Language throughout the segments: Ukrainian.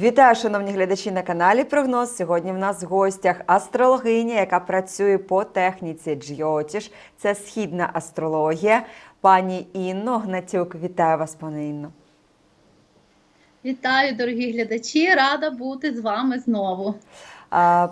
Вітаю, шановні глядачі на каналі Прогноз. Сьогодні в нас в гостях астрологиня, яка працює по техніці Джйотіш. Це східна астрологія. Пані Інно Гнатюк. Вітаю вас, пане Інно. Вітаю, дорогі глядачі! Рада бути з вами знову. А,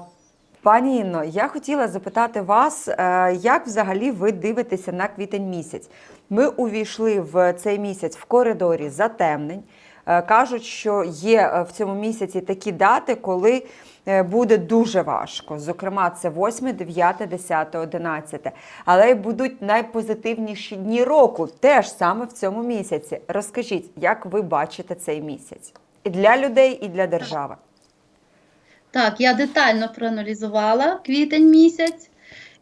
Пані Інно, я хотіла запитати вас, е, як взагалі ви дивитеся на квітень місяць? Ми увійшли в цей місяць в коридорі затемнень. Е, Кажуть, що є е, в цьому місяці такі дати, коли е, буде дуже важко. Зокрема, це 8, 9, 10, 11. Але будуть найпозитивніші дні року, теж саме в цьому місяці. Розкажіть, як ви бачите цей місяць? І для людей, і для держави. Так, я детально проаналізувала квітень місяць.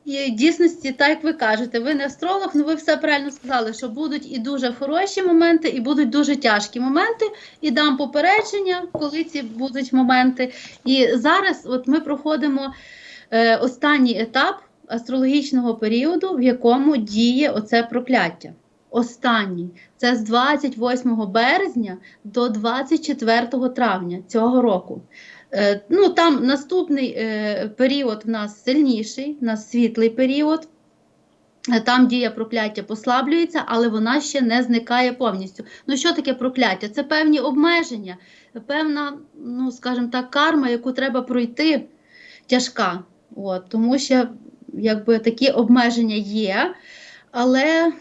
І дійсності, так як ви кажете, ви не астролог, але ви все правильно сказали, що будуть і дуже хороші моменти, і будуть дуже тяжкі моменти. І дам попередження, коли ці будуть моменти. І зараз от ми проходимо е, останній етап астрологічного періоду, в якому діє оце прокляття. Останній це з 28 березня до 24 травня цього року. Е, Ну, там наступний е, період в нас сильніший, в нас світлий період. Е, Там дія прокляття послаблюється, але вона ще не зникає повністю. Ну, що таке прокляття? Це певні обмеження, певна, ну, скажімо так, карма, яку треба пройти тяжка. От, тому що якби, такі обмеження є. Але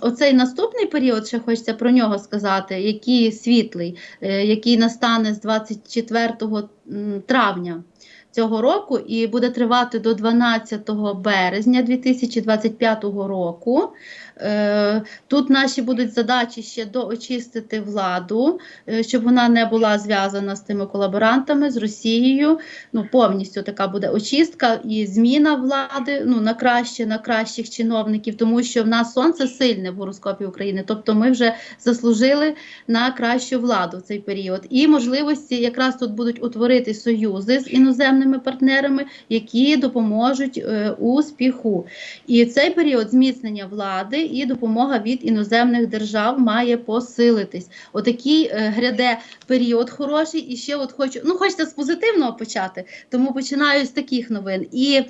оцей наступний період, ще хочеться про нього сказати, який світлий, е, який настане з 24 м, травня цього року і буде тривати до 12 березня 2025 року. Е, Тут наші будуть задачі ще доочистити владу, е, щоб вона не була зв'язана з тими колаборантами, з Росією. Ну, повністю така буде очистка і зміна влади ну, на краще, на кращих чиновників, тому що в нас сонце сильне в гороскопі України. Тобто ми вже заслужили на кращу владу в цей період. І можливості якраз тут будуть утворити союзи з іноземними партнерами, які допоможуть е, успіху. І цей період зміцнення влади і допомога від іноземних держав має посилитись. Отакий е, гряде період хороший. І ще от хочу, ну хочеться з позитивного почати, тому починаю з таких новин. І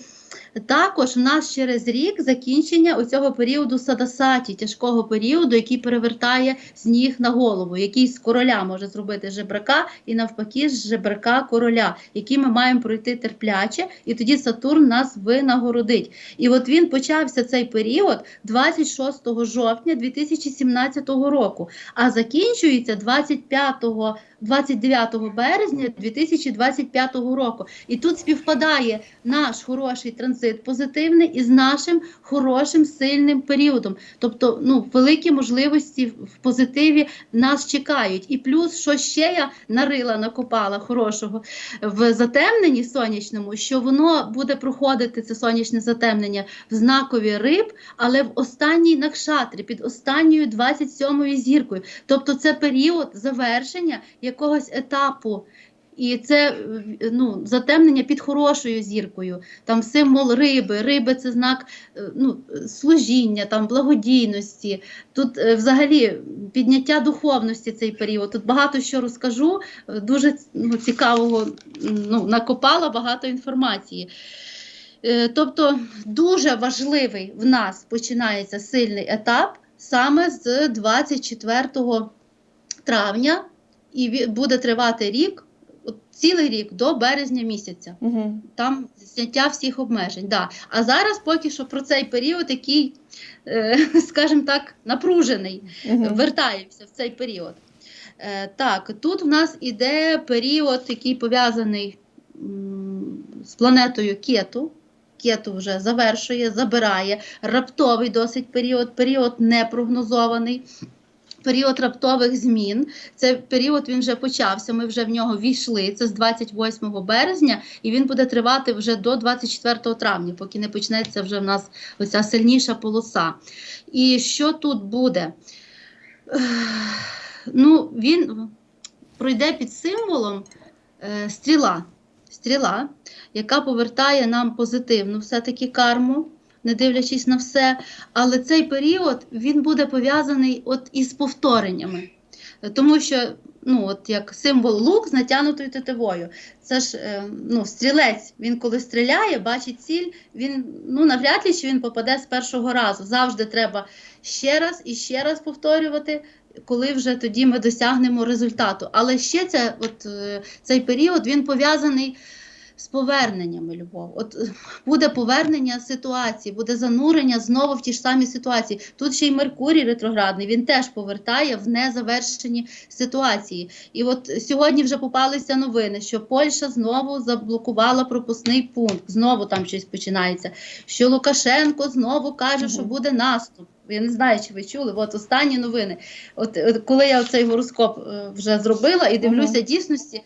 також в нас через рік закінчення оцього періоду садасаті, тяжкого періоду, який перевертає з ніг на голову, який з короля може зробити жебрака, і навпаки, з жебрака короля, який ми маємо пройти терпляче, і тоді Сатурн нас винагородить. І от він почався цей період 26 жовтня 2017 року, а закінчується 25 29 березня 2025 року. І тут співпадає наш хороший транзит позитивний із нашим хорошим сильним періодом. Тобто, ну, великі можливості в позитиві нас чекають. І плюс, що ще я нарила, накопала хорошого в затемненні сонячному, що воно буде проходити це сонячне затемнення в знакові риб, але в останній накшатрі, під останньою 27-ю зіркою. Тобто, це період завершення якогось етапу. І це е, ну, затемнення під хорошою зіркою, там символ риби. Риби це знак е, ну, служіння, там, благодійності. Тут е, взагалі підняття духовності цей період. Тут багато що розкажу, дуже ну, цікавого ну, накопала багато інформації. Тобто дуже важливий в нас починається сильний етап саме з 24 травня і буде тривати рік, от цілий рік до березня місяця. Угу. Там зняття всіх обмежень. Да. А зараз поки що про цей період, який, е, скажімо так, напружений, вертаємося в цей період. Е, так, тут в нас іде період, який пов'язаний з планетою Кету. Кету вже завершує, забирає раптовий досить період, період непрогнозований. Період раптових змін. Це період він вже почався. Ми вже в нього війшли. Це з 28 березня, і він буде тривати вже до 24 травня, поки не почнеться вже в нас оця сильніша полоса. І що тут буде? Ну, він пройде під символом е, стріла. Стріла, яка повертає нам позитивну все-таки карму, не дивлячись на все. Але цей період він буде пов'язаний от із повтореннями. Тому що, ну, от як символ лук з натягнутою тетивою. Це ж е, ну, стрілець, він коли стріляє, бачить ціль, він ну, навряд ли що він попаде з першого разу. Завжди треба ще раз і ще раз повторювати, коли вже тоді ми досягнемо результату. Але ще це, от, е, цей період він пов'язаний з поверненнями любов. От е, буде повернення ситуації, буде занурення знову в ті ж самі ситуації. Тут ще й Меркурій ретроградний, він теж повертає в незавершені ситуації. І от сьогодні вже попалися новини, що Польща знову заблокувала пропускний пункт, знову там щось починається. Що Лукашенко знову каже, що буде наступ. Я не знаю, чи ви чули. От останні новини. От, от коли я цей гороскоп е, вже зробила і дивлюся дійсності.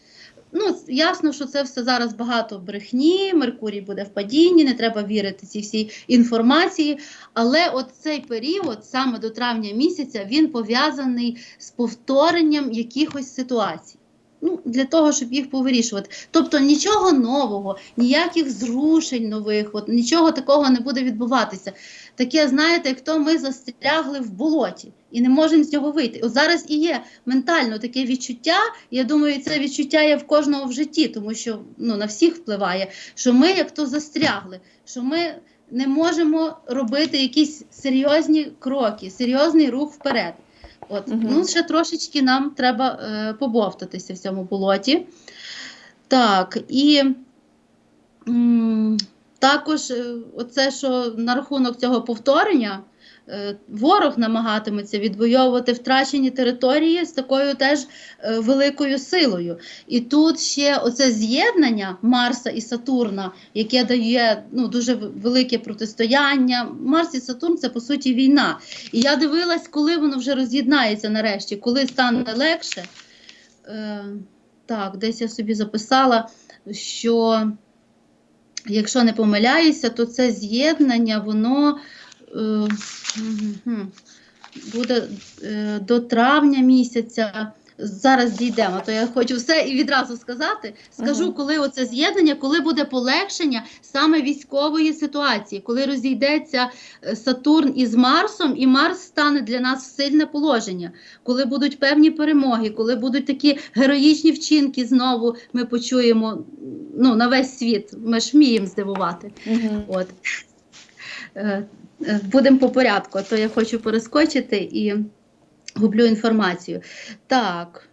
Ну, ясно, що це все зараз багато брехні, Меркурій буде в падінні, не треба вірити цій всій інформації. Але от цей період, саме до травня місяця, він пов'язаний з повторенням якихось ситуацій. Ну, для того, щоб їх повирішувати. Тобто нічого нового, ніяких зрушень нових, от, нічого такого не буде відбуватися. Таке, знаєте, як то ми застрягли в болоті і не можемо з нього вийти. От зараз і є ментально таке відчуття. Я думаю, це відчуття є в кожного в житті, тому що ну, на всіх впливає, що ми як то застрягли, що ми не можемо робити якісь серйозні кроки, серйозний рух вперед. От, Мгм. ну, ще трошечки нам треба е, побовтатися в цьому болоті. Так, і м, також е, оце, що на рахунок цього повторення, ворог намагатиметься відвоювати втрачені території з такою теж е, великою силою. І тут ще оце з'єднання Марса і Сатурна, яке дає ну, дуже велике протистояння. Марс і Сатурн це по суті війна. І я дивилась, коли воно вже роз'єднається нарешті, коли стане легше. Е, так, десь я собі записала, що якщо не помиляюся, то це з'єднання, воно е, буде е, до травня місяця. Зараз дійдемо, то я хочу все і відразу сказати. Скажу, коли оце з'єднання, коли буде полегшення саме військової ситуації, коли розійдеться е, Сатурн із Марсом, і Марс стане для нас в сильне положення, коли будуть певні перемоги, коли будуть такі героїчні вчинки, знову ми почуємо ну, на весь світ. Ми ж вміємо здивувати. Мгм. От. Будемо по порядку, а то я хочу перескочити і гублю інформацію. Так.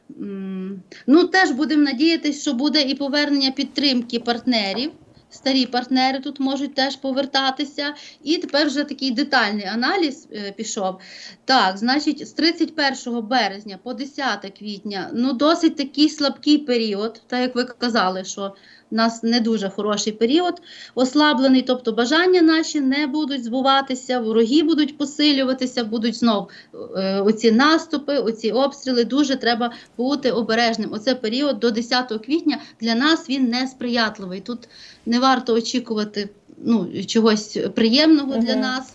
Ну, теж будемо надіятися, що буде і повернення підтримки партнерів. Старі партнери тут можуть теж повертатися. І тепер вже такий детальний аналіз е, пішов. Так, значить, з 31 березня по 10 квітня ну досить такий слабкий період, так як ви казали, що у нас не дуже хороший період, ослаблений, тобто бажання наші не будуть збуватися, вороги будуть посилюватися, будуть знов е, оці наступи, оці обстріли. Дуже треба бути обережним. Оце період до 10 квітня для нас він несприятливий. Тут не варто очікувати ну, чогось приємного для нас.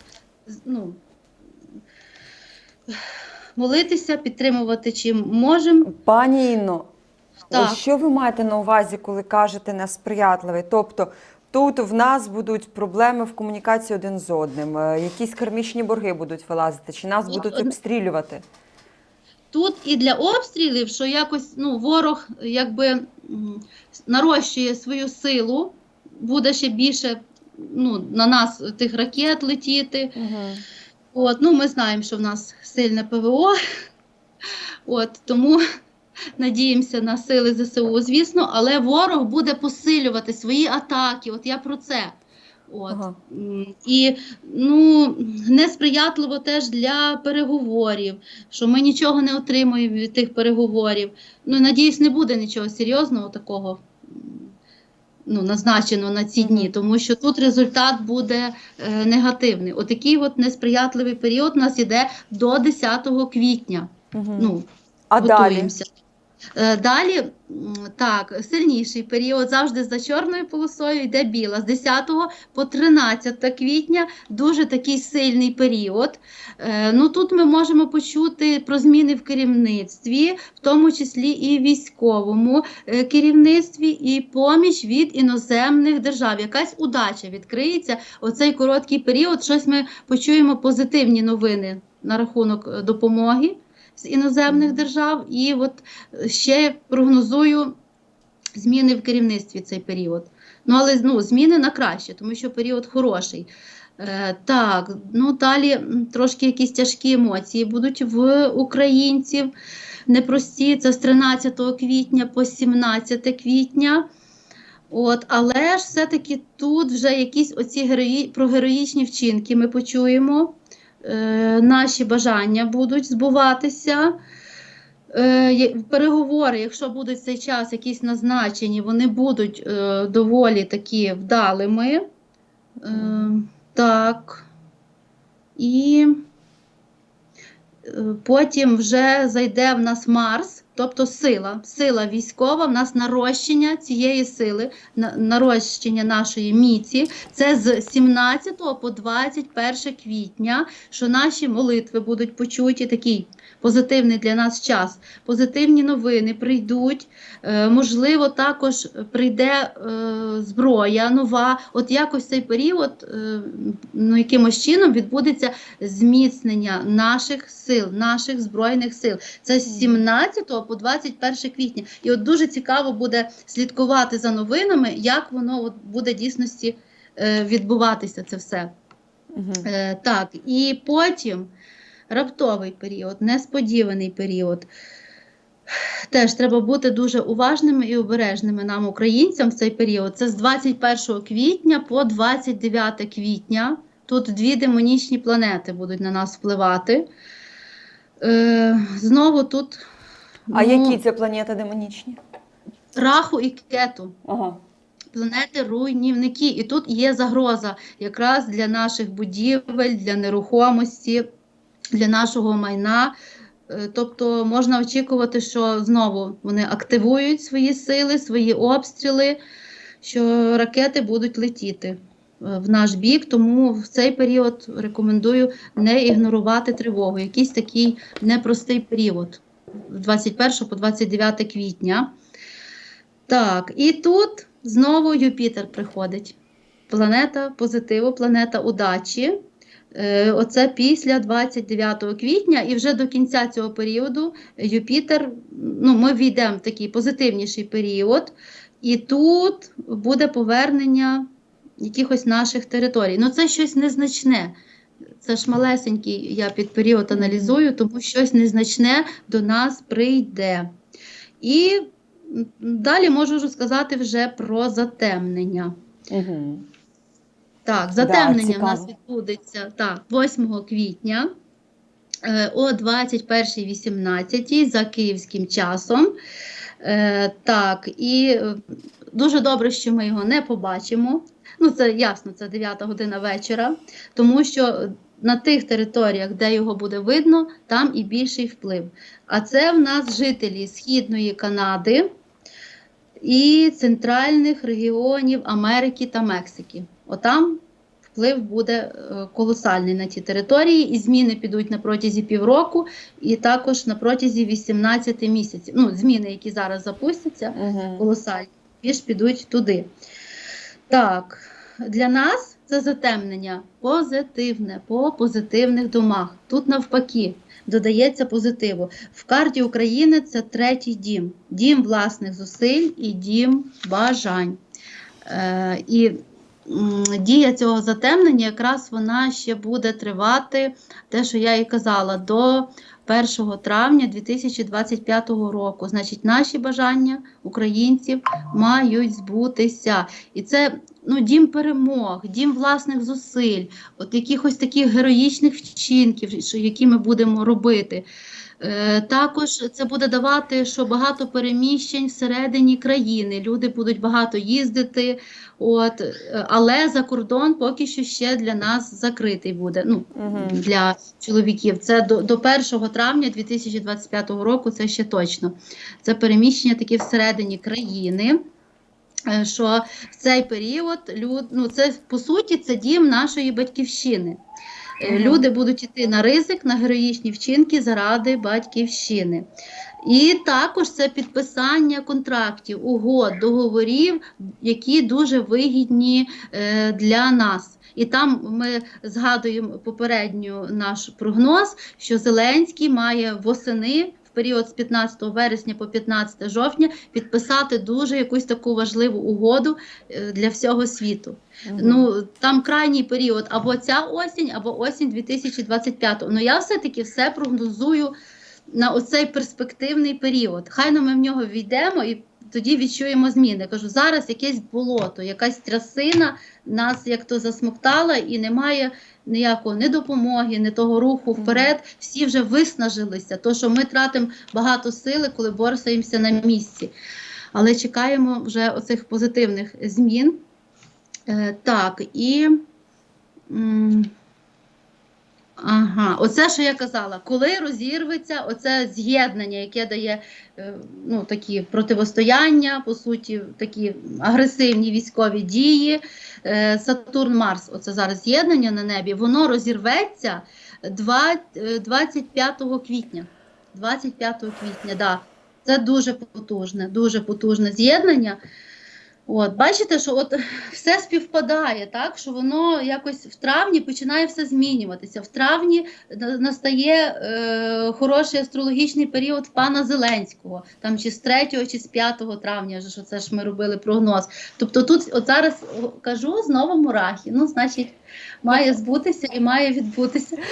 Ну, молитися, підтримувати чим можемо. Пані Інно, Так. що ви маєте на увазі, коли кажете несприятливий? Тобто тут в нас будуть проблеми в комунікації один з одним, е, якісь кармічні борги будуть вилазити, чи нас будуть обстрілювати? Тут і для обстрілів, що якось ну, ворог якби нарощує свою силу, буде ще більше ну, на нас тих ракет летіти. Угу. От, ну, ми знаємо, що в нас сильне ПВО. От, тому надіємося на сили ЗСУ, звісно, але ворог буде посилювати свої атаки. От я про це. От. Ага. І ну, несприятливо теж для переговорів, що ми нічого не отримуємо від тих переговорів. Ну, надіюсь, не буде нічого серйозного такого ну, назначено на ці дні, тому що тут результат буде е, негативний. Отакий от несприятливий період у нас іде до 10 квітня. Угу. Ну, а готуємося. Е, Далі, так, сильніший період завжди за чорною полосою йде біла. З 10 по 13 квітня дуже такий сильний період. Е, Ну, тут ми можемо почути про зміни в керівництві, в тому числі і військовому е, керівництві, і поміч від іноземних держав. Якась удача відкриється. Оцей короткий період, щось ми почуємо позитивні новини на рахунок е, допомоги з іноземних держав, і от е, ще прогнозую зміни в керівництві цей період. Ну, але ну, зміни на краще, тому що період хороший. Е, так, ну далі трошки якісь тяжкі емоції будуть в українців. Непрості, це з 13 квітня по 17 квітня. От, але ж все-таки тут вже якісь оці герої, про героїчні вчинки ми почуємо. Е, наші бажання будуть збуватися. Е, переговори, якщо будуть цей час якісь назначені, вони будуть е, доволі такі вдалими. Так. І потім вже зайде в нас Марс, тобто сила, сила військова, в нас нарощення цієї сили, нарощення нашої міці. Це з 17 по 21 квітня, що наші молитви будуть почуті, такий позитивний для нас час. Позитивні новини прийдуть. Е, можливо, також прийде е, зброя нова. От якось цей період е, ну, якимось чином відбудеться зміцнення наших сил, наших збройних сил. Це з 17 по 21 квітня. І от дуже цікаво буде слідкувати за новинами, як воно от буде дійсності е, відбуватися це все. Е, так, і потім раптовий період, несподіваний період. Теж треба бути дуже уважними і обережними нам, українцям, в цей період. Це з 21 квітня по 29 квітня. Тут дві демонічні планети будуть на нас впливати. Е, знову тут А ну, які це планети демонічні? раху і кету. Ага. Планети руйнівники. І тут є загроза якраз для наших будівель, для нерухомості, для нашого майна. Е, Тобто можна очікувати, що знову вони активують свої сили, свої обстріли, що ракети будуть летіти е, в наш бік. Тому в цей період рекомендую не ігнорувати тривогу. Якийсь такий непростий період 21 по 29 квітня. Так, і тут знову Юпітер приходить. Планета позитиву, планета удачі. Е, Оце після 29 квітня, і вже до кінця цього періоду Юпітер, ну, ми війдемо в такий позитивніший період, і тут буде повернення якихось наших територій. Ну, це щось незначне. Це ж малесенький, я під період аналізую, тому щось незначне до нас прийде. І далі можу розказати вже про затемнення. Угу. Так, затемнення в нас відбудеться так, 8 квітня е, о 21.18 за київським часом. Е, Так, і е, дуже добре, що ми його не побачимо. Ну, це ясно, це 9 година вечора, тому що на тих територіях, де його буде видно, там і більший вплив. А це в нас жителі Східної Канади і центральних регіонів Америки та Мексики. Отам вплив буде е, колосальний на ті території, і зміни підуть на протязі півроку, і також на протязі 18 місяців. Ну, зміни, які зараз запустяться, колосальні, більш підуть туди. Так, для нас це затемнення позитивне, по позитивних домах. Тут навпаки. Додається позитиву. В карті України це третій дім. Дім власних зусиль і дім бажань. Е, і дія цього затемнення якраз вона ще буде тривати, те, що я і казала, до 1 травня 2025 року. Значить, наші бажання українців мають збутися. І це ну, дім перемог, дім власних зусиль, от якихось таких героїчних вчинків, які ми будемо робити. Е, Також це буде давати, що багато переміщень всередині країни. Люди будуть багато їздити, от, е, але за кордон поки що ще для нас закритий буде. Ну, Угу. для чоловіків. Це до, до 1 травня 2025 року, це ще точно. Це переміщення такі всередині країни. е, Що в цей період люд, ну це по суті це дім нашої батьківщини. Мгм. Люди будуть йти на ризик, на героїчні вчинки заради батьківщини. І також це підписання контрактів, угод, договорів, які дуже вигідні е, для нас. І там ми згадуємо попередню наш прогноз, що Зеленський має восени. Період з 15 вересня по 15 жовтня підписати дуже якусь таку важливу угоду е, для всього світу. Угу. Ну там крайній період або ця осінь, або осінь 2025. Ну я все-таки все прогнозую на оцей перспективний період. Хай ну ми в нього війдемо і тоді відчуємо зміни. Кажу, зараз якесь болото, якась трясина нас як то засмоктала, і немає ніякого ні допомоги, ні того руху вперед. Всі вже виснажилися. То що ми тратимо багато сили, коли борсаємося на місці. Але чекаємо вже оцих позитивних змін. Е, так, і. м, Ага, оце, що я казала, коли розірветься оце з'єднання, яке дає е, ну, такі противостояння, по суті, такі агресивні військові дії. Е, Сатурн-Марс, оце зараз з'єднання на небі, воно розірветься два- е, 25 квітня. 25 квітня, да. Це дуже потужне, дуже потужне з'єднання. От, бачите, що от все співпадає, так що воно якось в травні починає все змінюватися. В травні настає е, хороший астрологічний період пана Зеленського, там чи з 3 чи з 5 травня, що це ж ми робили прогноз. Тобто тут от зараз кажу знову мурахи. Ну, значить, має збутися і має відбутися.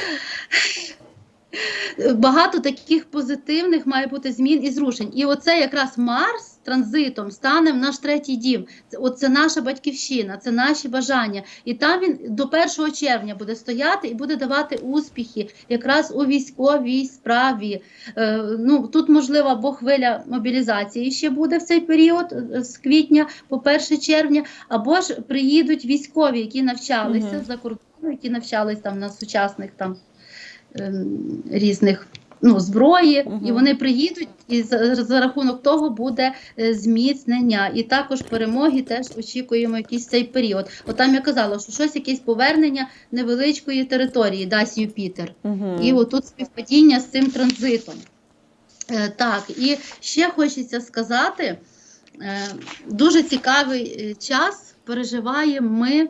Багато таких позитивних має бути змін і зрушень. І оце якраз Марс транзитом стане в наш третій дім. Це, от це наша батьківщина, це наші бажання. І там він до 1 червня буде стояти і буде давати успіхи якраз у військовій справі. Е, ну, тут, можливо, або хвиля мобілізації ще буде в цей період е, з квітня по 1 червня, або ж приїдуть військові, які навчалися Мгм. за кордону, які навчались там на сучасних там ем, різних ну, зброї, Мгм. і вони приїдуть, і за, за рахунок того буде е, зміцнення. І також перемоги теж очікуємо якийсь цей період. От там я казала, що щось якесь повернення невеличкої території дасть Юпітер. Мгм. І отут співпадіння з цим транзитом. Е, так, і ще хочеться сказати: е, дуже цікавий е, час переживаємо ми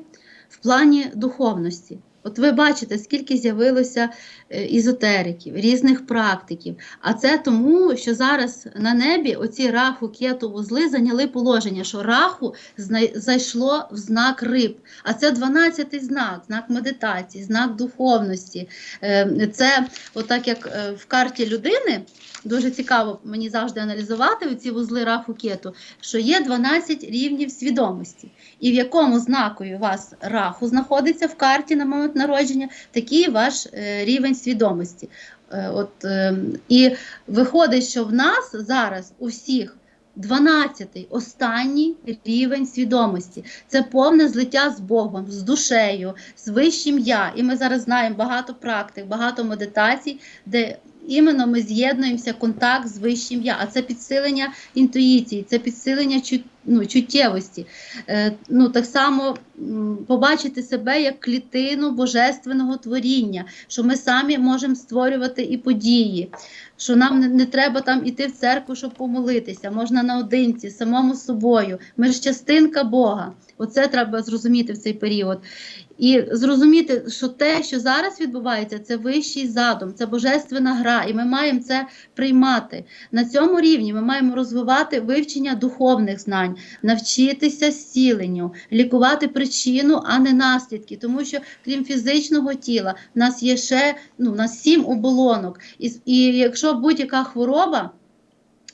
в плані духовності. От ви бачите, скільки з'явилося е, ізотериків, різних практиків. А це тому, що зараз на небі оці раху, кету, вузли зайняли положення, що раху зайшло в знак риб. А це 12-й знак, знак медитації, знак духовності. Е, Це, отак як е, в карті людини, дуже цікаво мені завжди аналізувати ці вузли раху кету, що є 12 рівнів свідомості. І в якому знакові у вас раху знаходиться в карті на момент народження, такий ваш е, рівень свідомості. Е, от, е, і виходить, що в нас зараз у всіх 12-й, останній рівень свідомості. Це повне злиття з Богом, з душею, з вищим я. І ми зараз знаємо багато практик, багато медитацій, де іменно ми з'єднуємося контакт з вищим я. А це підсилення інтуїції, це підсилення чут, ну, чуттєвості. Е, ну, так само м, побачити себе як клітину божественного творіння, що ми самі можемо створювати і події, що нам не, не треба там іти в церкву, щоб помолитися, можна наодинці, самому собою. Ми ж частинка Бога. Оце треба зрозуміти в цей період. І зрозуміти, що те, що зараз відбувається, це вищий задум, це божественна гра, і ми маємо це приймати. На цьому рівні ми маємо розвивати вивчення духовних знань, навчитися зціленню, лікувати причину, а не наслідки. Тому що крім фізичного тіла, в нас є ще ну, в нас сім оболонок. І, і якщо будь-яка хвороба.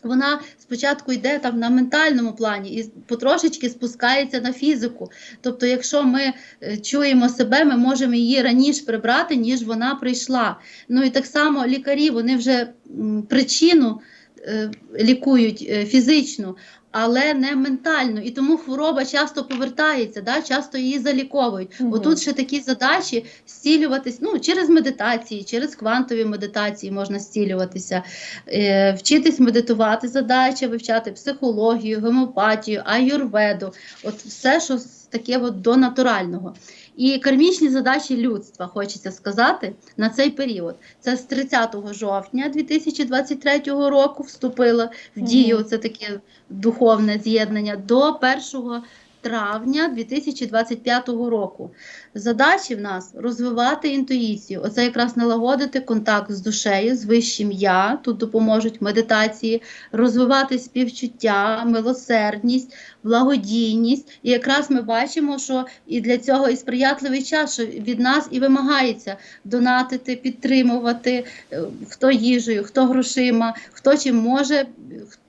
Вона спочатку йде там на ментальному плані і потрошечки спускається на фізику. Тобто, якщо ми е, чуємо себе, ми можемо її раніше прибрати, ніж вона прийшла. Ну і так само лікарі вони вже причину лікують е, фізичну, але не ментально. І тому хвороба часто повертається, да? часто її заліковують. Мгм. Отут ще такі задачі зцілюватись ну, через медитації, через квантові медитації можна зцілюватися, е, вчитись медитувати задача, вивчати психологію, гомеопатію, аюрведу. От все, що таке от до натурального. І кармічні задачі людства, хочеться сказати, на цей період. Це з 30 жовтня 2023 року вступило в дію це таке духовне з'єднання до 1 травня 2025 року. Задачі в нас розвивати інтуїцію. Оце якраз налагодити контакт з душею, з вищим я. Тут допоможуть медитації, розвивати співчуття, милосердність, благодійність. І якраз ми бачимо, що і для цього і сприятливий час, що від нас і вимагається донатити, підтримувати, е, хто їжею, хто грошима, хто чим може,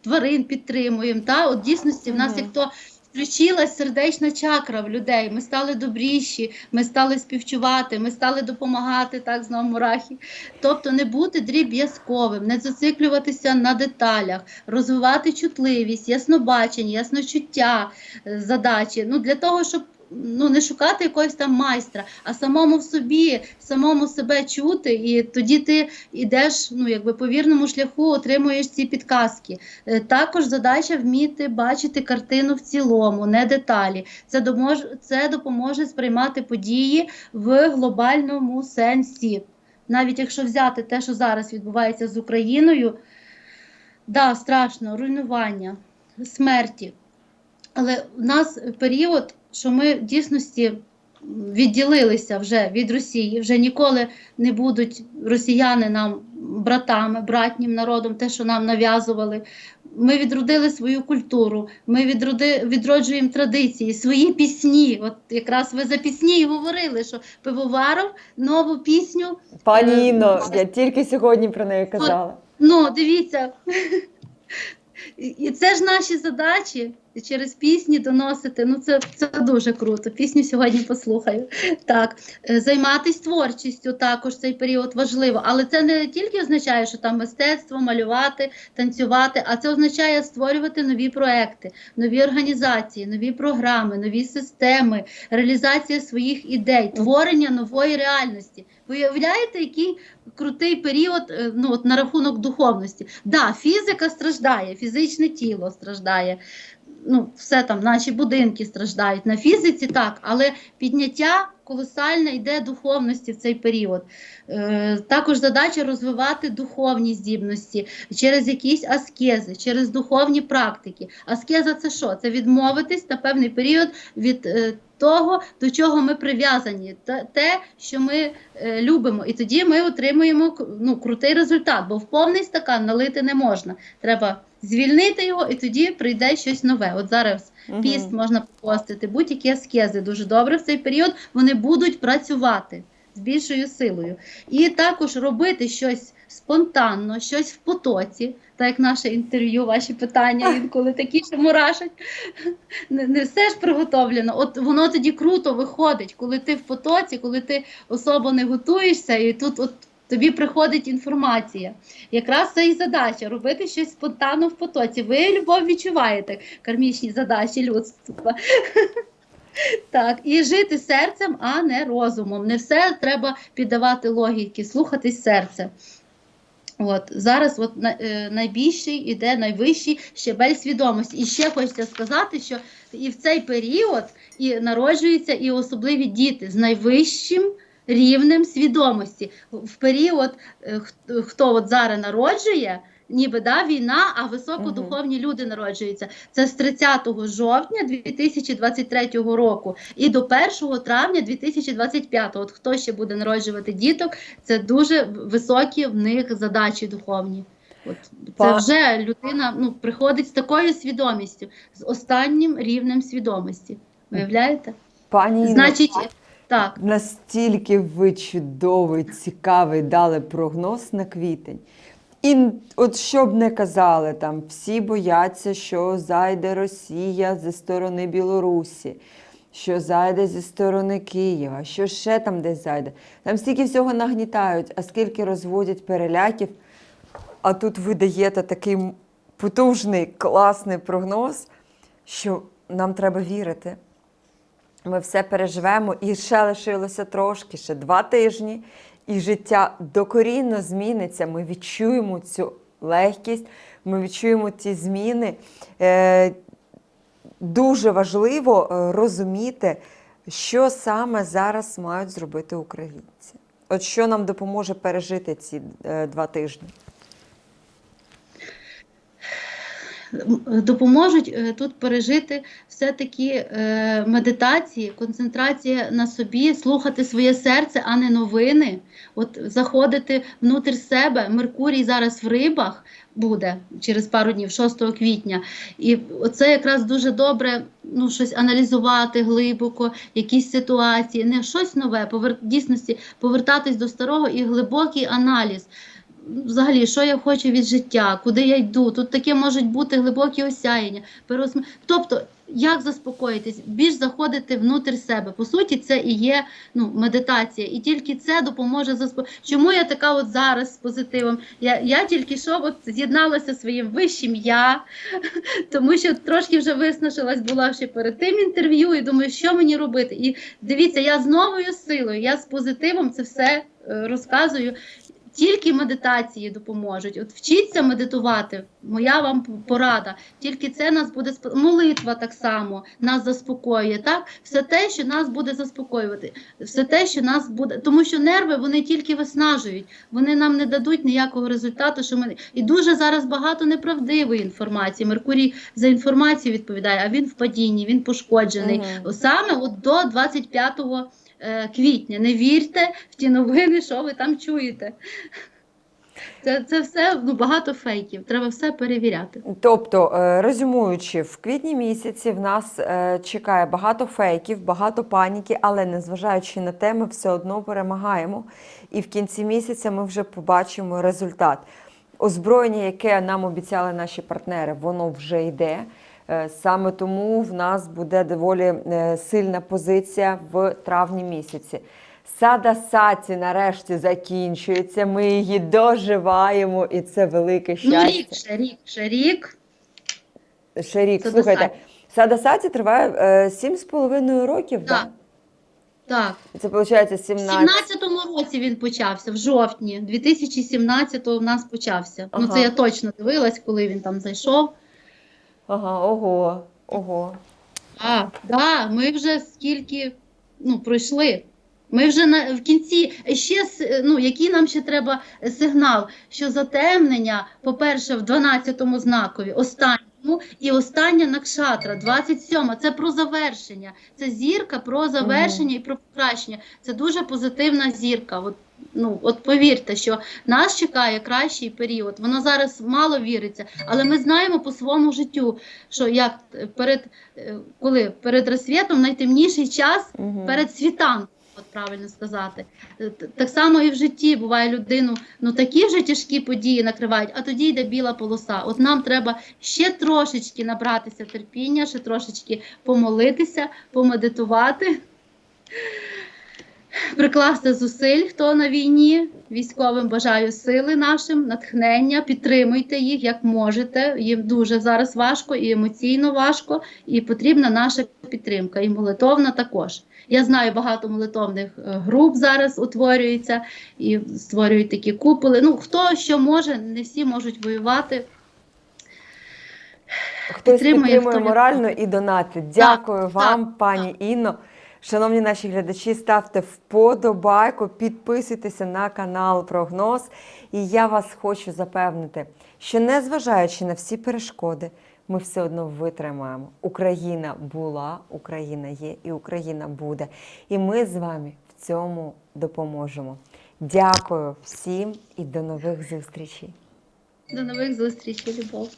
тварин підтримуємо. Та? От дійсності в нас як то включилась сердечна чакра в людей. Ми стали добріші, ми стали співчувати, ми стали допомагати так знову мурахи. Тобто не бути дріб'язковим, не зациклюватися на деталях, розвивати чутливість, яснобачення, ясночуття е, задачі. Ну для того, щоб ну не шукати якогось там майстра, а самому в собі, самому себе чути, і тоді ти йдеш ну якби по вірному шляху, отримуєш ці підказки. Е, Також задача вміти бачити картину в цілому, не деталі. Це доможе, це допоможе сприймати події в глобальному сенсі. Навіть якщо взяти те, що зараз відбувається з Україною, да, страшно, руйнування, смерті. Але в нас період, що ми в дійсності відділилися вже від Росії, вже ніколи не будуть росіяни нам братами, братнім народом, те, що нам нав'язували. Ми відродили свою культуру, ми відроди, відроджуємо традиції, свої пісні. От якраз ви за пісні і говорили, що пивоваров нову пісню. Пані Е, Інно, це- я тільки сьогодні про неї казала. Ну, дивіться. І це ж наші задачі через пісні доносити. Ну, це, це дуже круто. Пісню сьогодні послухаю. Так, Е, займатися творчістю також цей період важливо. Але це не тільки означає, що там мистецтво, малювати, танцювати, а це означає створювати нові проекти, нові організації, нові програми, нові системи, реалізація своїх ідей, творення нової реальності. Ви уявляєте, який крутий період е, ну, от на рахунок духовності? Да, фізика страждає, фізичне тіло страждає. Ну, все там, наші будинки страждають. На фізиці так, але підняття колосальне йде духовності в цей період. Е, також задача розвивати духовні здібності через якісь аскези, через духовні практики. Аскеза це що? Це відмовитись на певний період від е, того, до чого ми прив'язані, те- що ми е, любимо. І тоді ми отримуємо ну, крутий результат, бо в повний стакан налити не можна. Треба звільнити його, і тоді прийде щось нове. От зараз Мгм. піст можна постити, будь-які аскези дуже добре в цей період. Вони будуть працювати з більшою силою. І також робити щось спонтанно, щось в потоці, так як наше інтерв'ю, ваші питання інколи такі, що мурашать. Не, не все ж приготовлено. От воно тоді круто виходить, коли ти в потоці, коли ти особо не готуєшся, і тут от тобі приходить інформація. Якраз це і задача робити щось спонтанно в потоці. Ви любов відчуваєте кармічні задачі людства. Так, і жити серцем, а не розумом. Не все треба піддавати логіки, слухатись серце. От зараз от е, найбільший іде найвищий щебель свідомості. І ще хочеться сказати, що і в цей період і народжуються і особливі діти з найвищим рівнем свідомості. В період, е, хто от зараз народжує, ніби да, війна, а високодуховні люди народжуються. Це з 30 жовтня 2023 року і до 1 травня 2025. От хто ще буде народжувати діток, це дуже високі в них задачі духовні. От це вже людина ну, приходить з такою свідомістю, з останнім рівнем свідомості. Уявляєте? Пані Значить, так. Настільки ви чудовий, цікавий дали прогноз на квітень. І от що б не казали, там всі бояться, що зайде Росія зі сторони Білорусі, що зайде зі сторони Києва, що ще там десь зайде. Там стільки всього нагнітають, а скільки розводять переляків. А тут ви даєте такий потужний, класний прогноз, що нам треба вірити. Ми все переживемо і ще лишилося трошки, ще два тижні, і життя докорінно зміниться. Ми відчуємо цю легкість, ми відчуємо ці зміни. Е, дуже важливо е, розуміти, що саме зараз мають зробити українці. От що нам допоможе пережити ці е, два тижні. М, допоможуть е, тут пережити все-таки е, медитації, концентрація на собі, слухати своє серце, а не новини. От заходити внутрь себе. Меркурій зараз в рибах буде через пару днів, 6 квітня. І це якраз дуже добре ну, щось аналізувати глибоко, якісь ситуації, не щось нове, повер... дійсності повертатись до старого і глибокий аналіз взагалі, що я хочу від життя, куди я йду. Тут таке можуть бути глибокі осяяння, переосм... Тобто, як заспокоїтись, більш заходити внутрь себе. По суті, це і є ну, медитація. І тільки це допоможе заспокоїти. Чому я така от зараз з позитивом? Я, я тільки що от з'єдналася своїм вищим я, тому що трошки вже виснажилась була ще перед тим інтерв'ю, і думаю, що мені робити. І дивіться, я з новою силою, я з позитивом це все е, розказую. Тільки медитації допоможуть. От вчіться медитувати. Моя вам порада. Тільки це нас буде сп- молитва так само нас заспокоює. Так, все те, що нас буде заспокоювати, все те, що нас буде, тому що нерви вони тільки виснажують, вони нам не дадуть ніякого результату. Що ми і дуже зараз багато неправдивої інформації. Меркурій за інформацію відповідає, а він в падінні, він пошкоджений. Мгм. Саме от до 25 е, квітня. Не вірте в ті новини, що ви там чуєте. Це, це все ну, багато фейків. Треба все перевіряти. Тобто, е, резюмуючи, в квітні місяці в нас е, чекає багато фейків, багато паніки, але незважаючи на те, ми все одно перемагаємо. І в кінці місяця ми вже побачимо результат. Озброєння, яке нам обіцяли наші партнери, воно вже йде. Е, Саме тому в нас буде доволі е, сильна позиція в травні місяці. Сада Саці нарешті закінчується. Ми її доживаємо, і це велике щастя. Ну, рік, ще рік, ще рік. Ще рік, Це слухайте. Сада Саці триває е, сім з половиною років, Так. Да? Так. Це виходить В 17. 17-му році він почався, в жовтні 2017-го в нас почався. Ну це я точно дивилась, коли він там зайшов. Ага, ого, ого. А, да, ми вже скільки ну, пройшли. Ми вже на в кінці ще ну, який нам ще треба сигнал, що затемнення, по-перше, в 12-му знакові, останньому, і остання накшатра, 27 це про завершення. Це зірка про завершення і про покращення. Це дуже позитивна зірка. От, ну, от повірте, що нас чекає кращий період. Воно зараз мало віриться, але ми знаємо по своєму життю, що як е, перед е, коли перед розсвітом найтемніший час перед світанком, от правильно сказати. Е, Так само і в житті буває людину, ну такі вже тяжкі події накривають, а тоді йде біла полоса. От нам треба ще трошечки набратися терпіння, ще трошечки помолитися, помедитувати. Прикласти зусиль, хто на війні. Військовим бажаю сили нашим, натхнення, підтримуйте їх як можете. Їм дуже зараз важко і емоційно важко, і потрібна наша підтримка, і молитовна також. Я знаю, багато молитовних е, груп зараз утворюється і створюють такі куполи. Ну хто що може, не всі можуть воювати. Хтось підтримує, підтримує хто морально і донатить. Дякую так, вам, пані Інно. Шановні наші глядачі, ставте вподобайку, підписуйтеся на канал Прогноз. І я вас хочу запевнити, що незважаючи на всі перешкоди, ми все одно витримаємо. Україна була, Україна є і Україна буде. І ми з вами в цьому допоможемо. Дякую всім і до нових зустрічей. До нових зустрічей, любов.